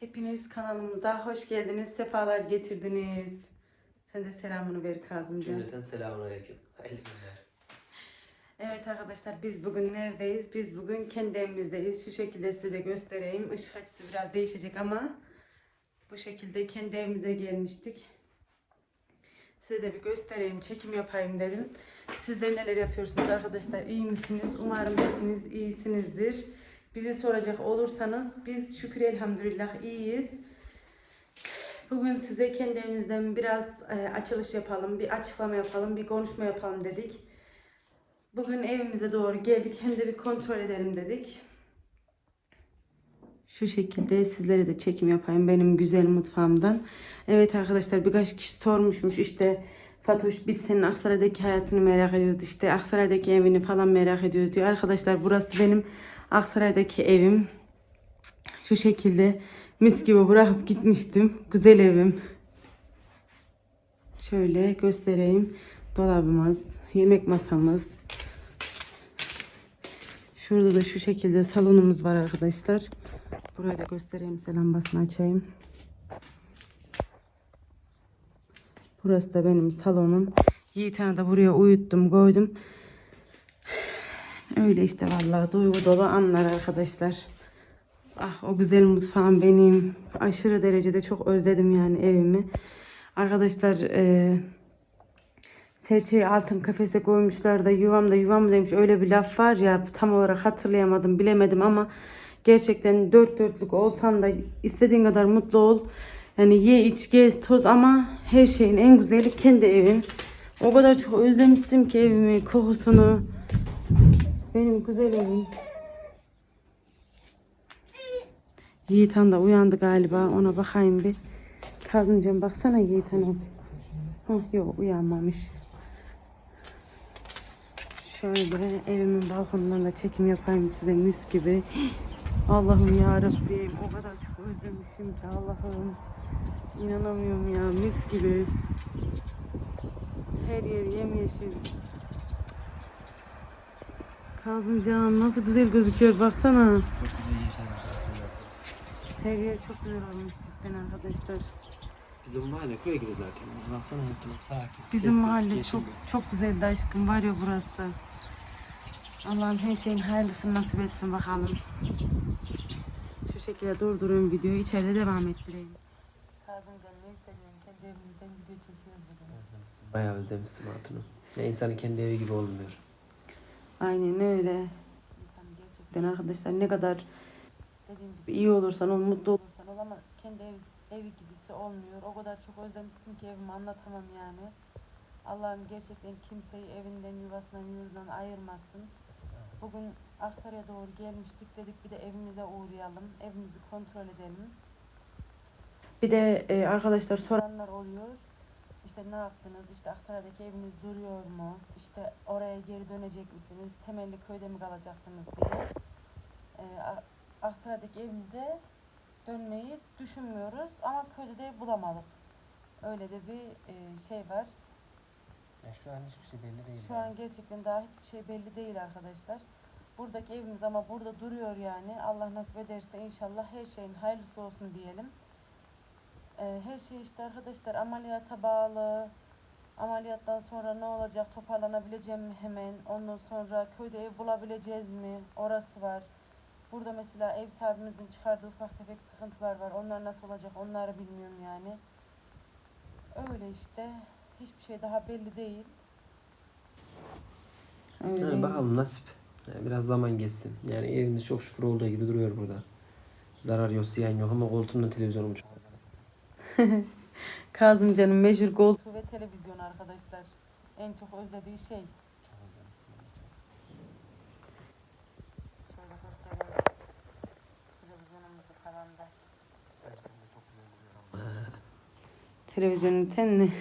Hepiniz kanalımıza hoş geldiniz, sefalar getirdiniz. Sen de selamını ver Kazımcan. Cümleten selamünaleyküm. Hayırlı günler. Evet arkadaşlar biz bugün neredeyiz? Biz bugün kendi evimizdeyiz. Şu şekilde size de göstereyim. Işık açısı biraz değişecek ama bu şekilde kendi evimize gelmiştik. Size de bir göstereyim, çekim yapayım dedim. Sizler neler yapıyorsunuz arkadaşlar? İyi misiniz? Umarım hepiniz iyisinizdir. Bizi soracak olursanız biz şükür elhamdülillah iyiyiz. Bugün size kendi evimizden biraz e, açılış yapalım, bir açıklama yapalım, bir konuşma yapalım dedik. Bugün evimize doğru geldik hem de bir kontrol edelim dedik. Şu şekilde sizlere de çekim yapayım benim güzel mutfağımdan. Evet arkadaşlar birkaç kişi sormuşmuş işte Fatoş biz senin Aksaray'daki hayatını merak ediyoruz işte Aksaray'daki evini falan merak ediyoruz diyor. Arkadaşlar burası benim Aksaray'daki evim. Şu şekilde mis gibi bırakıp gitmiştim. Güzel evim. Şöyle göstereyim. Dolabımız, yemek masamız. Şurada da şu şekilde salonumuz var arkadaşlar. Burayı da göstereyim. Size açayım. Burası da benim salonum. Yiğit'ini de buraya uyuttum, koydum. Öyle işte vallahi duygu dolu anlar arkadaşlar. Ah o güzel mutfağım benim. Aşırı derecede çok özledim yani evimi. Arkadaşlar eee serçeyi altın kafese koymuşlar da yuvam da yuvam demiş. Öyle bir laf var ya tam olarak hatırlayamadım bilemedim ama gerçekten dört dörtlük olsan da istediğin kadar mutlu ol. Yani ye iç gez toz ama her şeyin en güzeli kendi evin. O kadar çok özlemiştim ki evimi, kokusunu. Benim güzel evim. Yiğitan da uyandı galiba. Ona bakayım bir. Kazımcan baksana Yiğitan'a. Hah yok uyanmamış. Şöyle evimin balkonundan da çekim yapayım size mis gibi. Allah'ım ya Rabbim o kadar çok özlemişim ki Allah'ım. İnanamıyorum ya mis gibi. Her yer yemyeşil. Kazımcan nasıl güzel gözüküyor baksana. Çok güzel aslında. Her yer çok güzel olmuş cidden arkadaşlar. Bizim mahalle köy gibi zaten. Baksana hep sakin. Bizim sessiz, mahalle çok çok güzeldi aşkım var ya burası. Allah'ım her şeyin hayırlısını nasip etsin bakalım. Şu şekilde durduruyorum videoyu içeride devam ettireyim. Kazımcan ne hissediyorsun? Kendi evimizden video çekiyoruz. Özlemişsin. Bayağı özlemişsin hatunu. Ya insanın kendi evi gibi olmuyor. Aynen öyle. İnsan gerçekten arkadaşlar ne kadar dediğim gibi iyi olursan ol, mutlu olursan ol ama kendi ev, evi gibisi olmuyor. O kadar çok özlemişsin ki evimi anlatamam yani. Allah'ım gerçekten kimseyi evinden, yuvasından, yurdundan ayırmasın. Bugün Aksaray'a doğru gelmiştik. Dedik bir de evimize uğrayalım. Evimizi kontrol edelim. Bir de e, arkadaşlar soranlar oluyor. İşte ne yaptınız? İşte Aksaray'daki eviniz duruyor mu? İşte oraya geri dönecek misiniz? Temelli köyde mi kalacaksınız diye. E, A- Aksaray'daki evimize dönmeyi düşünmüyoruz ama köyde de bulamadık. Öyle de bir e, şey var. Ya şu an hiçbir şey belli değil. Şu an gerçekten daha hiçbir şey belli değil arkadaşlar. Buradaki evimiz ama burada duruyor yani. Allah nasip ederse inşallah her şeyin hayırlısı olsun diyelim. Ee, her şey işte arkadaşlar ameliyata bağlı. Ameliyattan sonra ne olacak? Toparlanabileceğim mi hemen? Ondan sonra köyde ev bulabileceğiz mi? Orası var. Burada mesela ev sahibimizin çıkardığı ufak tefek sıkıntılar var. Onlar nasıl olacak? Onları bilmiyorum yani. Öyle işte. Hiçbir şey daha belli değil. Yani bakalım nasip. Yani biraz zaman geçsin. Yani evimiz çok şükür olduğu gibi duruyor burada. Zarar yok, ziyan yok ama koltuğumda televizyonumu çok Kazımcan'ın meşhur koltuğu ve televizyon arkadaşlar. En çok özlediği şey. Şöyle gösterelim. Televizyonumuzu falan da. Televizyonun tenini.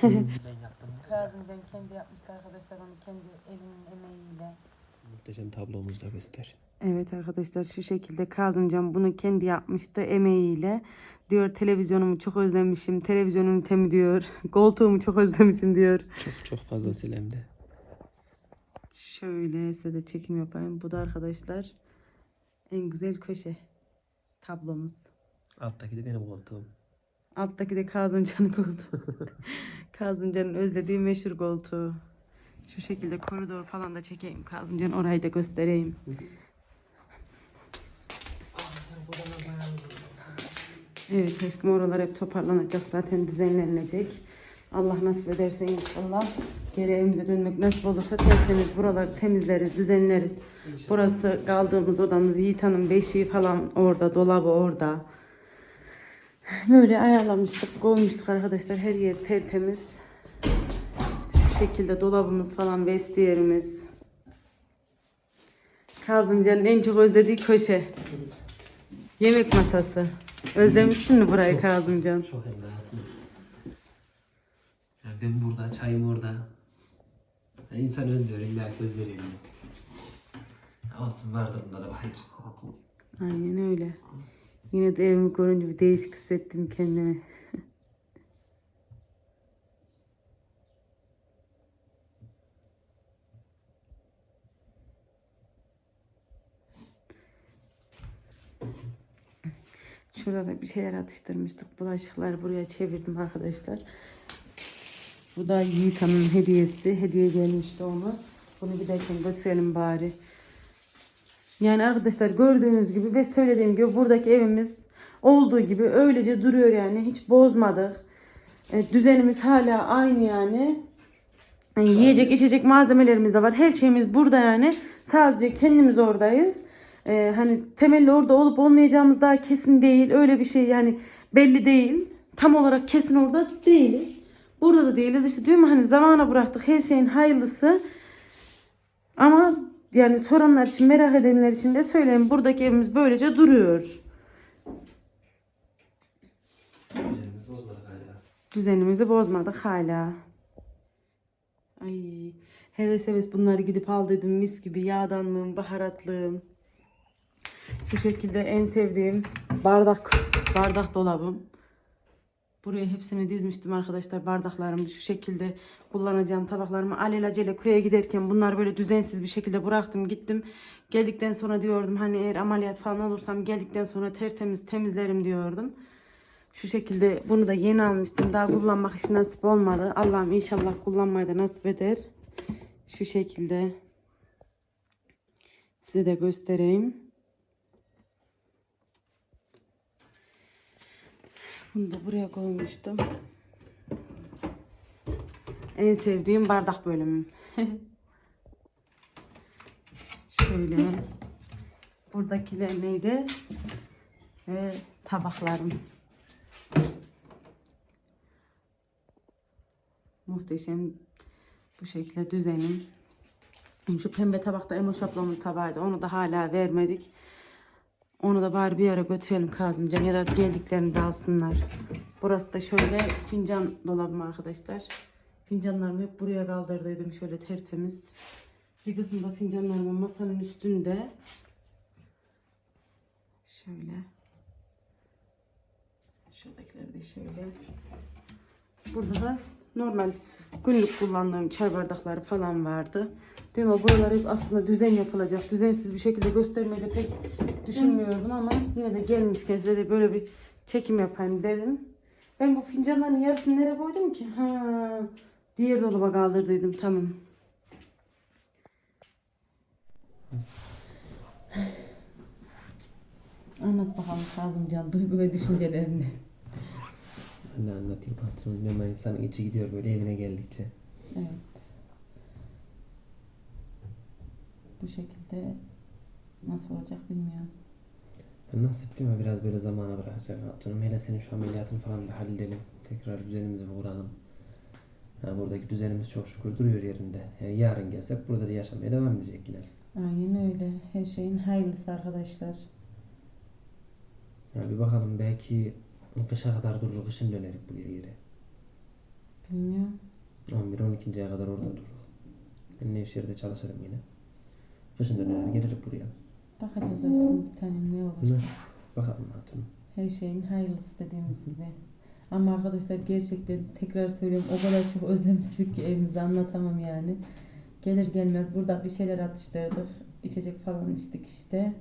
Kazımcan kendi yapmıştı arkadaşlar onu kendi elinin emeğiyle. Muhteşem tablomuzu da göster. Evet arkadaşlar şu şekilde Kazımcan bunu kendi yapmıştı emeğiyle. Diyor televizyonumu çok özlemişim. Televizyonum temi diyor. Koltuğumu çok özlemişim diyor. Çok çok fazlasıyla hem de. Şöyle size de çekim yapayım. Bu da arkadaşlar en güzel köşe tablomuz. Alttaki de benim koltuğum. Alttaki de Kazımcan'ın koltuğu. Kazımcan'ın özlediği meşhur koltuğu. Şu şekilde koridor falan da çekeyim. Kazımcan orayı da göstereyim. Evet aşkım oralar hep toparlanacak zaten düzenlenecek. Allah nasip ederse inşallah geri evimize dönmek nasip olursa tertemiz buraları temizleriz, düzenleriz. Burası kaldığımız odamız Yiğit Hanım beşiği falan orada, dolabı orada. Böyle ayarlamıştık, koymuştuk arkadaşlar. Her yer tertemiz. Şekilde dolabımız falan, vestiyerimiz. Kazımcan'ın en çok özlediği köşe. Yemek masası. Özlemişsin mi burayı Kazımcan? Çok hayatım. Yani ben burada, çayım orada. Ya insan özlüyor, illa ki özlüyor evini. Olsun vardır bunda da hayır. Aynen öyle. Yine de evimi görünce bir değişik hissettim kendimi. Şurada da bir şeyler atıştırmıştık. Bulaşıkları buraya çevirdim arkadaşlar. Bu da Yiğit hediyesi. Hediye gelmişti ona. Bunu giderken götürelim bari. Yani arkadaşlar gördüğünüz gibi ve söylediğim gibi buradaki evimiz olduğu gibi öylece duruyor yani. Hiç bozmadık. E, düzenimiz hala aynı yani. Yani yiyecek içecek malzemelerimiz de var. Her şeyimiz burada yani. Sadece kendimiz oradayız. E, hani temelli orada olup olmayacağımız daha kesin değil. Öyle bir şey yani belli değil. Tam olarak kesin orada değiliz. Burada da değiliz. İşte diyorum hani zamana bıraktık. Her şeyin hayırlısı. Ama yani soranlar için, merak edenler için de söyleyeyim. Buradaki evimiz böylece duruyor. Düzenimizi bozmadık hala. Düzenimizi bozmadık hala. Ay heves heves bunları gidip aldıydım mis gibi yağdanlığım, baharatlığım. Şu şekilde en sevdiğim bardak bardak dolabım. Buraya hepsini dizmiştim arkadaşlar bardaklarımı şu şekilde kullanacağım tabaklarımı alelacele köye giderken bunları böyle düzensiz bir şekilde bıraktım gittim. Geldikten sonra diyordum hani eğer ameliyat falan olursam geldikten sonra tertemiz temizlerim diyordum. Şu şekilde bunu da yeni almıştım. Daha kullanmak hiç nasip olmadı. Allah'ım inşallah kullanmayı da nasip eder. Şu şekilde size de göstereyim. Bunu da buraya koymuştum. En sevdiğim bardak bölümüm. Şöyle. Buradakiler neydi? Ve tabaklarım. Muhteşem bu şekilde düzenim. Şu pembe tabakta Emo şablonun tabağıydı. Onu da hala vermedik. Onu da bari bir ara götürelim Kazımcan ya da geldiklerinde alsınlar. Burası da şöyle fincan dolabım arkadaşlar. Fincanlarımı hep buraya kaldırdıydım şöyle tertemiz. Bir kısım da fincanlarımın masanın üstünde. Şöyle. Şuradakileri de şöyle. Burada da normal günlük kullandığım çay bardakları falan vardı. Değil mi? Buralar hep aslında düzen yapılacak. Düzensiz bir şekilde göstermeyi de pek düşünmüyordum ama yine de gelmişken size de böyle bir çekim yapayım dedim. Ben bu fincanların yarısını nereye koydum ki? Ha, diğer dolaba kaldırdıydım. Tamam. Anlat bakalım Kazımcan duygu ve düşüncelerini. Ben de anlatayım patron. Hemen insanın içi gidiyor böyle evine geldikçe. Evet. Bu şekilde nasıl olacak bilmiyorum. Ben nasip diyorum biraz böyle zamana bırakacak hatunum. Hele senin şu ameliyatını falan bir halledelim. Tekrar düzenimizi kuralım. Ha, buradaki düzenimiz çok şükür duruyor yerinde. Yani yarın gelsek burada da yaşamaya devam edecekler. Aynen öyle. Her şeyin hayırlısı arkadaşlar. Ya bir bakalım belki kışa kadar durur. Kışın dönerik buraya geri. Bilmiyorum. 11-12. kadar orada durur. Ben Nevşehir'de çalışırım yine. Kışın dönerim gelirim buraya. Bakacağız aşkım bir tanem ne olur. Bakalım hatunum. Her şeyin hayırlısı dediğimiz gibi. Ama arkadaşlar gerçekten tekrar söylüyorum o kadar çok özlemiştik ki evimizi anlatamam yani. Gelir gelmez burada bir şeyler atıştırdık. içecek falan içtik işte.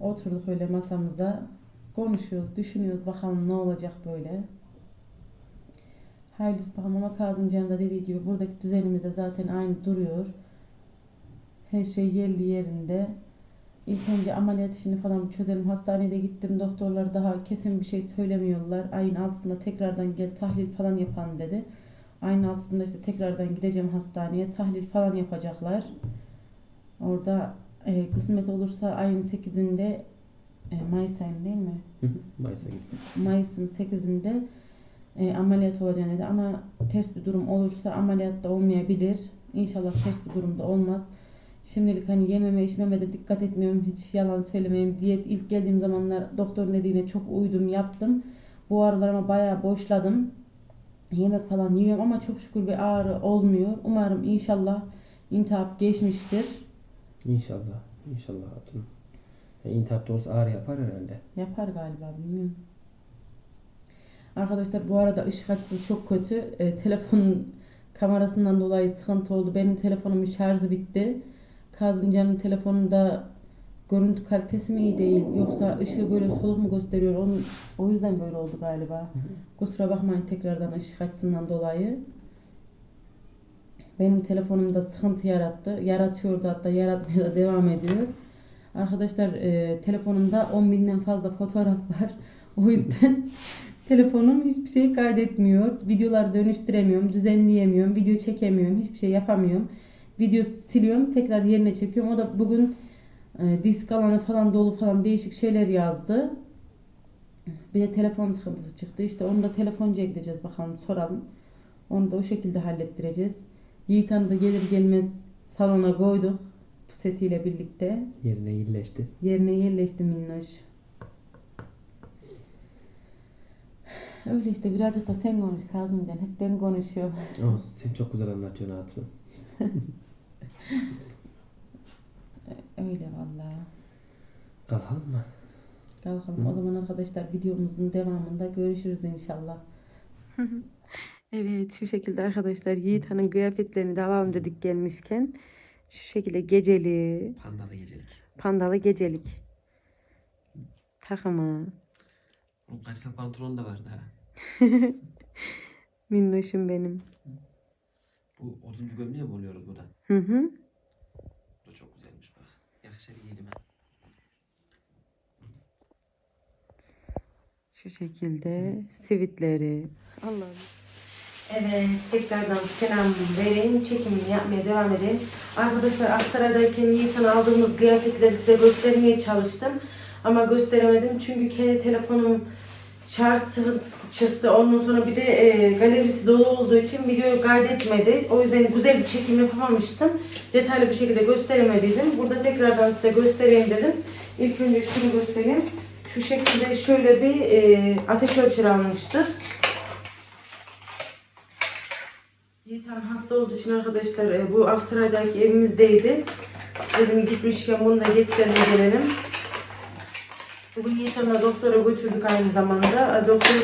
Oturduk öyle masamıza. Konuşuyoruz, düşünüyoruz bakalım ne olacak böyle. Hayırlısı bakalım ama Kazımcan'ın da dediği gibi buradaki düzenimiz de zaten aynı duruyor. Her şey yerli yerinde. İlk önce ameliyat işini falan çözelim. Hastanede gittim. Doktorlar daha kesin bir şey söylemiyorlar. Ayın altında tekrardan gel tahlil falan yapalım dedi. Ayın altında işte tekrardan gideceğim hastaneye. Tahlil falan yapacaklar. Orada e, kısmet olursa ayın 8'inde e, Mayıs ayı değil mi? Mayıs'a gittim. Mayıs'ın 8'inde e, ameliyat olacağını dedi ama ters bir durum olursa ameliyat da olmayabilir. İnşallah ters bir durumda olmaz. Şimdilik hani yememe içmeme de dikkat etmiyorum. Hiç yalan söylemeyeyim. Diyet ilk geldiğim zamanlar doktorun dediğine çok uydum yaptım. Bu aralar ama bayağı boşladım. Yemek falan yiyorum ama çok şükür bir ağrı olmuyor. Umarım inşallah intihap geçmiştir. İnşallah. İnşallah hatunum. E, intihapta olsa ağrı yapar herhalde. Yapar galiba bilmiyorum. Arkadaşlar bu arada ışık açısı çok kötü. E, telefonun kamerasından dolayı sıkıntı oldu. Benim telefonumun şarjı bitti. Kazımcan'ın telefonunda görüntü kalitesi mi iyi değil yoksa ışığı böyle soluk mu gösteriyor? Onun, o yüzden böyle oldu galiba. Kusura bakmayın tekrardan ışık açısından dolayı. Benim telefonumda sıkıntı yarattı. Yaratıyordu hatta yaratmaya da devam ediyor. Arkadaşlar e, telefonumda 10 binden fazla fotoğraf var. O yüzden telefonum hiçbir şey kaydetmiyor. Videoları dönüştüremiyorum, düzenleyemiyorum, video çekemiyorum, hiçbir şey yapamıyorum. Video siliyorum, tekrar yerine çekiyorum. O da bugün e, disk alanı falan dolu falan değişik şeyler yazdı. Bir de telefon sıkıntısı çıktı. İşte onu da telefoncuya gideceğiz bakalım soralım. Onu da o şekilde hallettireceğiz. Yiğit Han'ı da gelir gelmez salona koyduk. Bu setiyle birlikte. Yerine iyileşti. Yerine yerleşti minnoş. Öyle işte birazcık da sen konuş Kazımcan. Hep ben konuşuyorum. Oh, sen çok güzel anlatıyorsun hatunum. Öyle vallahi. Kalkalım mı? Kalkalım. O zaman arkadaşlar videomuzun devamında görüşürüz inşallah. evet şu şekilde arkadaşlar Yiğit Han'ın kıyafetlerini de alalım dedik gelmişken. Şu şekilde geceli, Pandalı gecelik. pandalı gecelik takımı. O kadife pantolon da vardı ha. Minnoşum benim. Bu oduncu gömleği mi oluyor bu da? Hı hı. Bu da çok güzelmiş bak. Yakışır yiyelim ha. Şu şekilde sivitleri. Allah'ım. Evet, tekrardan selam vereyim. Çekimini yapmaya devam edeyim. Arkadaşlar Aksaray'dayken Yiğit'ten aldığımız kıyafetleri size göstermeye çalıştım. Ama gösteremedim çünkü kendi telefonum şarj sıkıntısı çıktı. Ondan sonra bir de e, galerisi dolu olduğu için videoyu kaydetmedi. O yüzden güzel bir çekim yapamamıştım. Detaylı bir şekilde gösteremediydim. Burada tekrardan size göstereyim dedim. İlk önce şunu göstereyim. Şu şekilde şöyle bir e, ateş ölçeri almıştık. Yiğit Han hasta olduğu için arkadaşlar e, bu Aksaray'daki evimizdeydi. Dedim gitmişken bunu da getirelim gelelim. Bugün Yiğit Han'ı doktora götürdük aynı zamanda. E, Doktor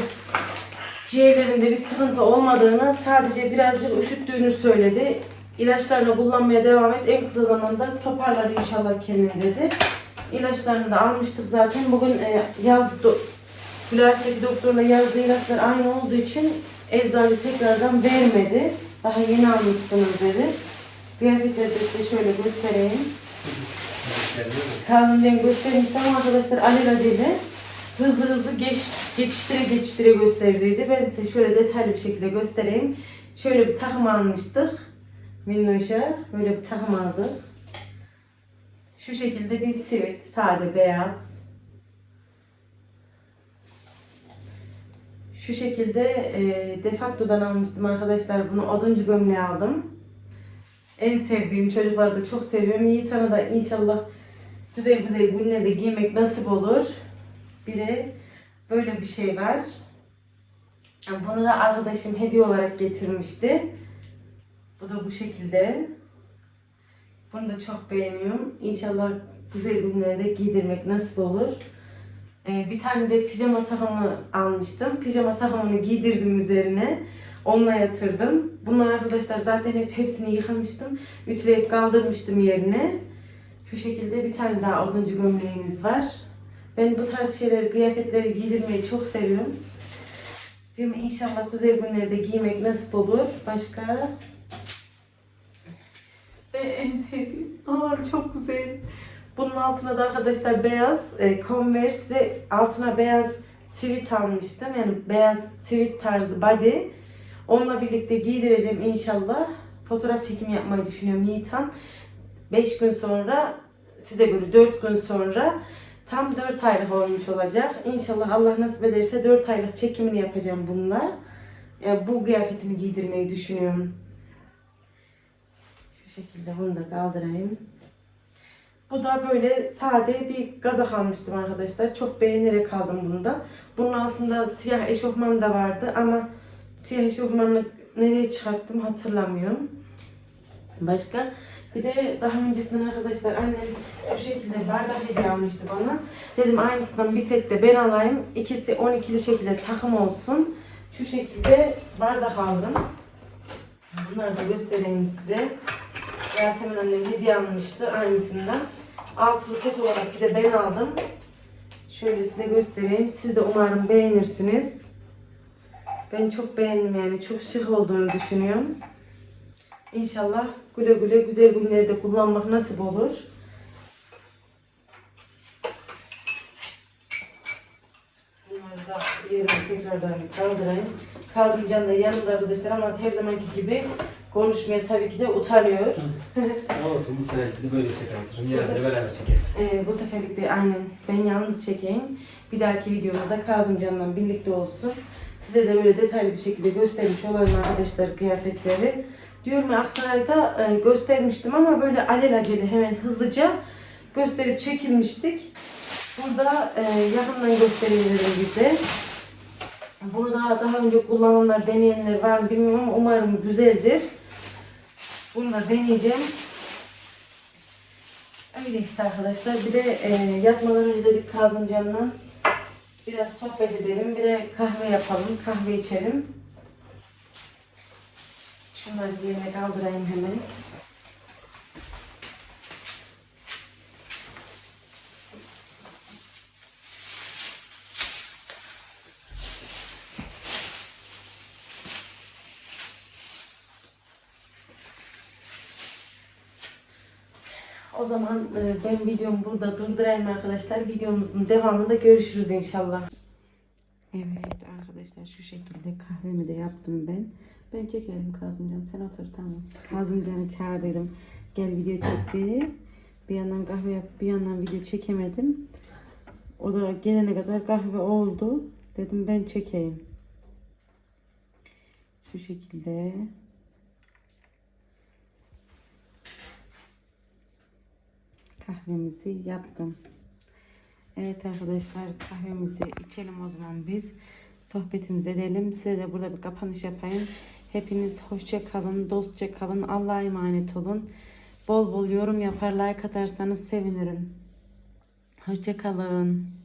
ciğerlerinde bir sıkıntı olmadığını sadece birazcık üşüttüğünü söyledi. İlaçlarını kullanmaya devam et. En kısa zamanda toparlar inşallah kendini dedi. İlaçlarını da almıştık zaten. Bugün e, yaz do- Gülaş'taki doktorla yazdığı ilaçlar aynı olduğu için eczacı tekrardan vermedi. Daha yeni almışsınız dedi. Kıyafetleri de şöyle göstereyim. Kazımcan göstereyim tamam arkadaşlar alelacele hızlı hızlı geç, geçiştire geçiştire gösterdiydi. Ben size şöyle detaylı bir şekilde göstereyim. Şöyle bir takım almıştık. Minnoş'a böyle bir takım aldık. Şu şekilde bir sivit, sade beyaz. Şu şekilde e, defaktodan almıştım arkadaşlar. Bunu oduncu gömleği aldım. En sevdiğim çocukları da çok seviyorum. Yiğit Han'a da inşallah güzel güzel günlerde giymek nasip olur. Bir de böyle bir şey var. Bunu da arkadaşım hediye olarak getirmişti. Bu da bu şekilde. Bunu da çok beğeniyorum. İnşallah güzel günlerde giydirmek nasip olur. Ee, bir tane de pijama takımı almıştım. Pijama takımını giydirdim üzerine. Onunla yatırdım. Bunlar arkadaşlar zaten hep hepsini yıkamıştım. Ütüleyip kaldırmıştım yerine. Şu şekilde bir tane daha oduncu gömleğimiz var. Ben bu tarz şeyleri, kıyafetleri giydirmeyi çok seviyorum. Diyorum inşallah güzel günlerde giymek nasip olur. Başka? Ve en sevdiğim, Allah'ım çok güzel. Bunun altına da arkadaşlar beyaz e, Converse ve altına beyaz sivit almıştım. Yani beyaz sivit tarzı body. Onunla birlikte giydireceğim inşallah. Fotoğraf çekimi yapmayı düşünüyorum Yiğitan. 5 gün sonra size göre 4 gün sonra tam 4 aylık olmuş olacak. İnşallah Allah nasip ederse 4 aylık çekimini yapacağım bununla. Yani bu kıyafetimi giydirmeyi düşünüyorum. Şu şekilde bunu da kaldırayım. Bu da böyle sade bir gazak almıştım arkadaşlar. Çok beğenerek aldım bunu da. Bunun altında siyah eşofman da vardı ama siyah eşofmanı nereye çıkarttım hatırlamıyorum. Başka bir de daha öncesinden arkadaşlar annem bu şekilde bardak hediye almıştı bana. Dedim aynısından bir set de ben alayım. İkisi 12'li şekilde takım olsun. Şu şekilde bardak aldım. Bunları da göstereyim size. Yasemin annem hediye almıştı aynısından. Altılı set olarak bir de ben aldım. Şöyle size göstereyim. Siz de umarım beğenirsiniz. Ben çok beğendim yani. Çok şık olduğunu düşünüyorum. İnşallah güle güle güzel günlerde kullanmak nasip olur. Bunları da yerine tekrardan kaldırayım. Kazımcan da yanımda arkadaşlar ama her zamanki gibi konuşmaya tabii ki de utanıyor. Olsun bu seferki de böyle çekelim. Yarın da beraber çekelim. Ee, bu seferlik de aynen ben yalnız çekeyim. Bir dahaki videomuzda Kazımcan'la birlikte olsun. Size de böyle detaylı bir şekilde göstermiş olayım arkadaşlar kıyafetleri. Diyorum ya Aksaray'da e, göstermiştim ama böyle alelacele hemen hızlıca gösterip çekilmiştik. Burada e, yakından göstereyim dedim bize. Bunu daha, daha önce kullananlar, deneyenler var mı bilmiyorum ama umarım güzeldir. Bunu da deneyeceğim. Öyle işte arkadaşlar. Bir de e, yatmadan önce dedik Kazımcan'la biraz sohbet edelim. Bir de kahve yapalım. Kahve içelim. Şunları yerine kaldırayım hemen. O zaman e, ben videomu burada durdurayım arkadaşlar. Videomuzun devamında görüşürüz inşallah. Evet arkadaşlar şu şekilde kahvemi de yaptım ben. Ben çekerim Kazımcan sen otur tamam. Kazımcan'ı çağırdıydım. Gel video çek diye. Bir yandan kahve yap bir yandan video çekemedim. O da gelene kadar kahve oldu. Dedim ben çekeyim. Şu şekilde. Kahvemizi yaptım. Evet arkadaşlar kahvemizi içelim o zaman biz. Sohbetimizi edelim. Size de burada bir kapanış yapayım. Hepiniz hoşça kalın, dostça kalın. Allah'a emanet olun. Bol bol yorum yapar, like atarsanız sevinirim. Hoşça kalın.